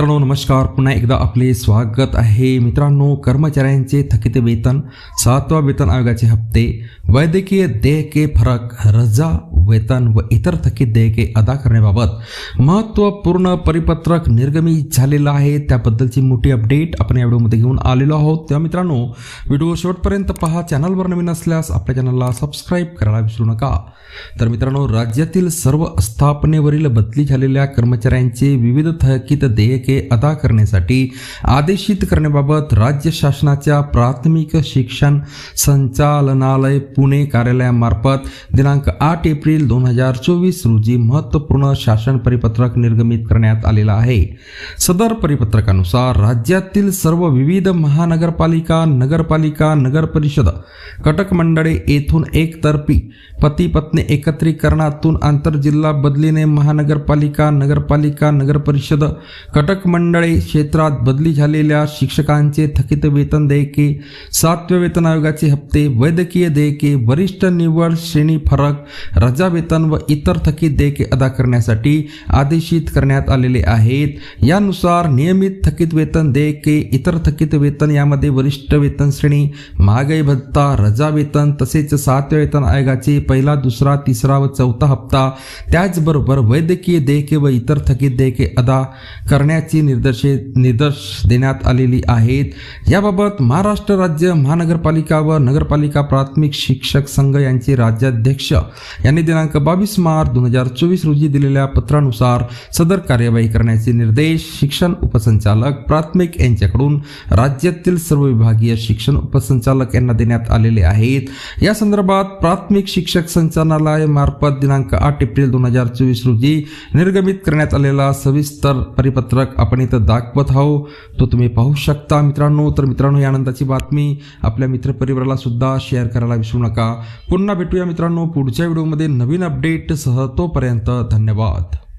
मित्रांनो नमस्कार. पुन्हा एकदा आपले स्वागत आहे. मित्रांनो कर्मचाऱ्यांचे थकीत वेतन सातवा वेतन आयोगाचे हप्ते वैद्यकीय देयके फरक रजा वेतन व इतर थकीत देयके अदा करण्याबाबत महत्त्वपूर्ण परिपत्रक निर्गमित झालेलं आहे. त्याबद्दलची मोठी अपडेट आपण या व्हिडिओमध्ये घेऊन आलेलो आहोत. तेव्हा मित्रांनो व्हिडिओ शेवटपर्यंत पहा. चॅनलवर नवीन असल्यास आपल्या चॅनलला सबस्क्राईब करायला विसरू नका. तर मित्रांनो राज्यातील सर्व स्थापनेवरील बदली झालेल्या कर्मचाऱ्यांचे विविध थकीत देयके अदा करण्यासाठी आदेशित करण्याबाबत राज्य शासनाच्या प्राथमिक शिक्षण संचालनालय पुणे कार्यालयामार्फत दिनांक आठ एप्रिल दोन हजार चोवीस रोजी महत्त्वपूर्ण शासन परिपत्रक निर्गमित करण्यात आलेलं आहे. सदर परिपत्रकानुसार राज्यातील सर्व विविध महानगरपालिका नगरपालिका नगर परिषद कटक मंडळे येथून एकतर्फी पती पत्नी एकत्रीकरणातून आंतरजिल्हा बदलीने महानगरपालिका नगरपालिका नगरपरिषद कटक मंडळे क्षेत्रात बदली झालेल्या शिक्षकांचे थकित वेतन देयके सातव्या वेतन आयोगाचे हप्ते वैद्यकीय देयके वरिष्ठ निवड श्रेणी फरक रजा वेतन व इतर थकीत देयके अदा करण्यासाठी आदेशित करण्यात आलेले आहेत. यानुसार नियमित थकीत वेतन देयके इतर थकीत वेतन यामध्ये वरिष्ठ वेतन श्रेणी महागाई भत्ता रजा वेतन तसेच सातव्या वेतन आयोगाचे पहिला दुसरा तिसरा व चौथा हप्ता त्याचबरोबर वैद्यकीय देयके व इतर थकीत देयके अदा करण्याची निर्देशे निर्देश देण्यात आलेली आहेत. याबाबत महाराष्ट्र राज्य महानगरपालिका व नगरपालिका प्राथमिक शिक्षक संघ यांचे राज्याध्यक्ष यांनी दिनांक बावीस मार्च दोन हजार चोवीस रोजी दिलेल्या पत्रानुसार सदर कार्यवाही करण्याचे निर्देश शिक्षण उपसंचालक प्राथमिक यांच्याकडून राज्यातील सर्व विभागीय शिक्षण उपसंचालक यांना देण्यात आलेले आहेत. या संदर्भात प्राथमिक शिक्षक संचालनालय मार्फत दिनांक आठ एप्रिल दोन हजार चोवीस रोजी निर्गमित करण्यात आलेला सविस्तर परिपत्रक आपण इथं दाखवत आहोत. तो तुम्ही पाहू शकता. मित्रांनो तर मित्रांनो या आनंदाची बातमी आपल्या मित्रपरिवाराला सुद्धा शेअर करायला विसरू नका. पुन्हा भेटूया मित्रांनो पुढच्या व्हिडिओमध्ये. नवीन अपडेटसह तोपर्यंत धन्यवाद.